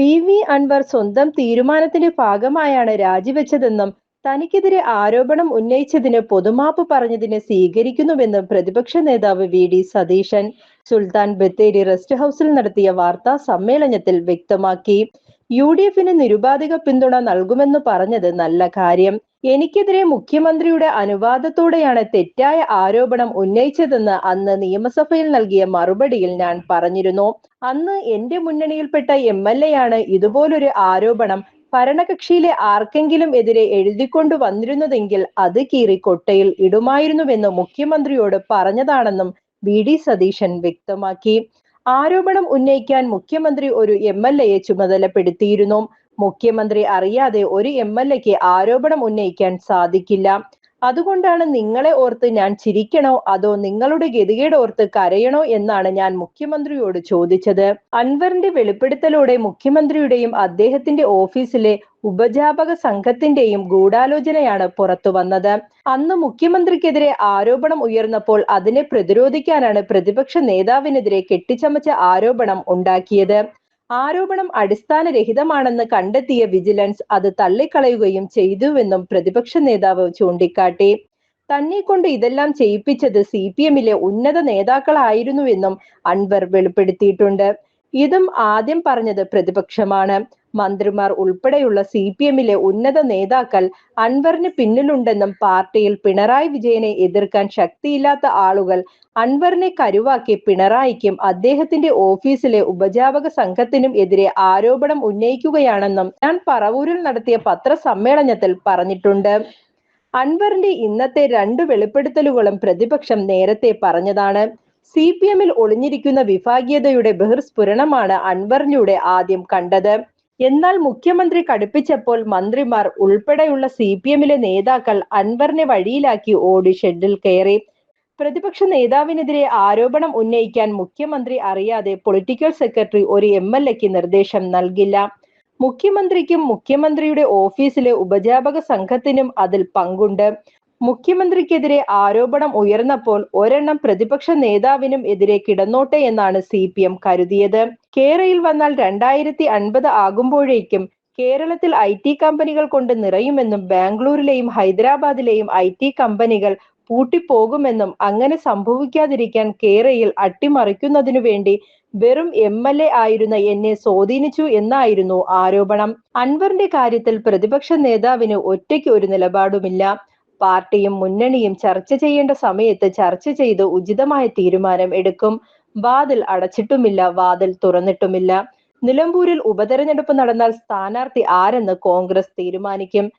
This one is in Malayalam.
പി വി അൻവർ സ്വന്തം തീരുമാനത്തിന്റെ ഭാഗമായാണ് രാജിവെച്ചതെന്നും തനിക്കെതിരെ ആരോപണം ഉന്നയിച്ചതിന് പൊതുമാപ്പ് പറഞ്ഞതിനെ സ്വീകരിക്കുന്നുവെന്നും പ്രതിപക്ഷ നേതാവ് V D Satheesan Sultan Bathery rest ഹൌസിൽ നടത്തിയ വാർത്താ സമ്മേളനത്തിൽ വ്യക്തമാക്കി. യു ഡി എഫിന് നിരുപാധിക പിന്തുണ നൽകുമെന്ന് പറഞ്ഞത് നല്ല കാര്യം. എനിക്കെതിരെ മുഖ്യമന്ത്രിയുടെ അനുവാദത്തോടെയാണ് തെറ്റായ ആരോപണം ഉന്നയിച്ചതെന്ന് അന്ന് നിയമസഭയിൽ നൽകിയ മറുപടിയിൽ ഞാൻ പറഞ്ഞിരുന്നു. അന്ന് എന്റെ മുന്നണിയിൽപ്പെട്ട എം എൽ എ ആണ് ഇതുപോലൊരു ആരോപണം ഭരണകക്ഷിയിലെ ആർക്കെങ്കിലും എതിരെ എഴുതിക്കൊണ്ടു വന്നിരുന്നതെങ്കിൽ അത് കീറി കൊട്ടയിൽ ഇടുമായിരുന്നുവെന്ന് മുഖ്യമന്ത്രിയോട് പറഞ്ഞതാണെന്നും വി. ഡി. സതീശൻ വ്യക്തമാക്കി. ആരോപണം ഉന്നയിക്കാൻ മുഖ്യമന്ത്രി ഒരു എം എൽ എയെ ചുമതലപ്പെടുത്തിയിരുന്നു. മുഖ്യമന്ത്രി അറിയാതെ ഒരു എം എൽ എക്ക് ആരോപണം ഉന്നയിക്കാൻ സാധിക്കില്ല. അതുകൊണ്ടാണ് നിങ്ങളെ ഓർത്ത് ഞാൻ ചിരിക്കണോ അതോ നിങ്ങളുടെ ഗതികേട് ഓർത്ത് കരയണോ എന്നാണ് ഞാൻ മുഖ്യമന്ത്രിയോട് ചോദിച്ചത്. അൻവറിന്റെ വെളിപ്പെടുത്തലോടെ മുഖ്യമന്ത്രിയുടെയും അദ്ദേഹത്തിന്റെ ഓഫീസിലെ ഉപജാപക സംഘത്തിന്റെയും ഗൂഢാലോചനയാണ് പുറത്തു വന്നത്. അന്ന് മുഖ്യമന്ത്രിക്കെതിരെ ആരോപണം ഉയർന്നപ്പോൾ അതിനെ പ്രതിരോധിക്കാനാണ് പ്രതിപക്ഷ നേതാവിനെതിരെ കെട്ടിച്ചമച്ച ആരോപണം ഉണ്ടാക്കിയത്. ആരോപണം അടിസ്ഥാനരഹിതമാണെന്ന് കണ്ടെത്തിയ വിജിലൻസ് അത് തള്ളിക്കളയുകയും ചെയ്തുവെന്നും പ്രതിപക്ഷ നേതാവ് ചൂണ്ടിക്കാട്ടി. തന്നെ കൊണ്ട് ഇതെല്ലാം ചെയ്യിപ്പിച്ചത് സി പി എമ്മിലെ ഉന്നത നേതാക്കളായിരുന്നുവെന്നും അൻവർ വെളിപ്പെടുത്തിയിട്ടുണ്ട്. ഇതും ആദ്യം പറഞ്ഞത് പ്രതിപക്ഷമാണ്. മന്ത്രിമാർ ഉൾപ്പെടെയുള്ള സി പി എമ്മിലെ ഉന്നത നേതാക്കൾ അൻവറിന് പിന്നിലുണ്ടെന്നും പാർട്ടിയിൽ പിണറായി വിജയനെ എതിർക്കാൻ ശക്തിയില്ലാത്ത ആളുകൾ അൻവറിനെ കരുവാക്കി പിണറായിക്കും അദ്ദേഹത്തിന്റെ ഓഫീസിലെ ഉപജാപക സംഘത്തിനും എതിരെ ആരോപണം ഉന്നയിക്കുകയാണെന്നും ഞാൻ പറവൂരിൽ നടത്തിയ പത്രസമ്മേളനത്തിൽ പറഞ്ഞിട്ടുണ്ട്. അൻവറിന്റെ ഇന്നത്തെ രണ്ട് വെളിപ്പെടുത്തലുകളും പ്രതിപക്ഷം നേരത്തെ പറഞ്ഞതാണ്. സി പി എമ്മിൽ ഒളിഞ്ഞിരിക്കുന്ന വിഭാഗീയതയുടെ ബഹിർസ്ഫുരണമാണ് അൻവറിലൂടെ ആദ്യം കണ്ടത്. എന്നാൽ മുഖ്യമന്ത്രി കടുപ്പിച്ചപ്പോൾ മന്ത്രിമാർ ഉൾപ്പെടെയുള്ള സി പി എമ്മിലെ നേതാക്കൾ അൻവറിനെ വഴിയിലാക്കി ഓടി ഷെഡിൽ കയറി. പ്രതിപക്ഷ നേതാവിനെതിരെ ആരോപണം ഉന്നയിക്കാൻ മുഖ്യമന്ത്രി അറിയാതെ പൊളിറ്റിക്കൽ സെക്രട്ടറി ഒരു എം എൽ എക്ക് നിർദ്ദേശം നൽകില്ല. മുഖ്യമന്ത്രിക്കും മുഖ്യമന്ത്രിയുടെ ഓഫീസിലെ ഉപജാപക സംഘത്തിനും അതിൽ പങ്കുണ്ട്. മുഖ്യമന്ത്രിക്കെതിരെ ആരോപണം ഉയർന്നപ്പോൾ ഒരെണ്ണം പ്രതിപക്ഷ നേതാവിനും എതിരെ കിടന്നോട്ടെ എന്നാണ് സി പി എം കരുതിയത്. കേരയിൽ വന്നാൽ രണ്ടായിരത്തി അൻപത് ആകുമ്പോഴേക്കും കേരളത്തിൽ ഐ ടി കമ്പനികൾ കൊണ്ട് നിറയുമെന്നും ബാംഗ്ലൂരിലെയും ഹൈദരാബാദിലെയും ഐ ടി കമ്പനികൾ പൂട്ടിപ്പോകുമെന്നും അങ്ങനെ സംഭവിക്കാതിരിക്കാൻ കേരയിൽ അട്ടിമറിക്കുന്നതിനു വേണ്ടി വെറും എം എൽ എ ആയിരുന്ന എന്നെ സ്വാധീനിച്ചു എന്നായിരുന്നു ആരോപണം. അൻവറിന്റെ കാര്യത്തിൽ പ്രതിപക്ഷ നേതാവിന് ഒറ്റയ്ക്ക് ഒരു നിലപാടുമില്ല. പാർട്ടിയും മുന്നണിയും ചർച്ച ചെയ്യേണ്ട സമയത്ത് ചർച്ച ചെയ്ത് ഉചിതമായ തീരുമാനം എടുക്കും. വാതിൽ അടച്ചിട്ടുമില്ല വാതിൽ തുറന്നിട്ടുമില്ല. നിലമ്പൂരിൽ ഉപതെരഞ്ഞെടുപ്പ് നടന്നാൽ സ്ഥാനാർത്ഥി ആരെന്ന് കോൺഗ്രസ് തീരുമാനിക്കും.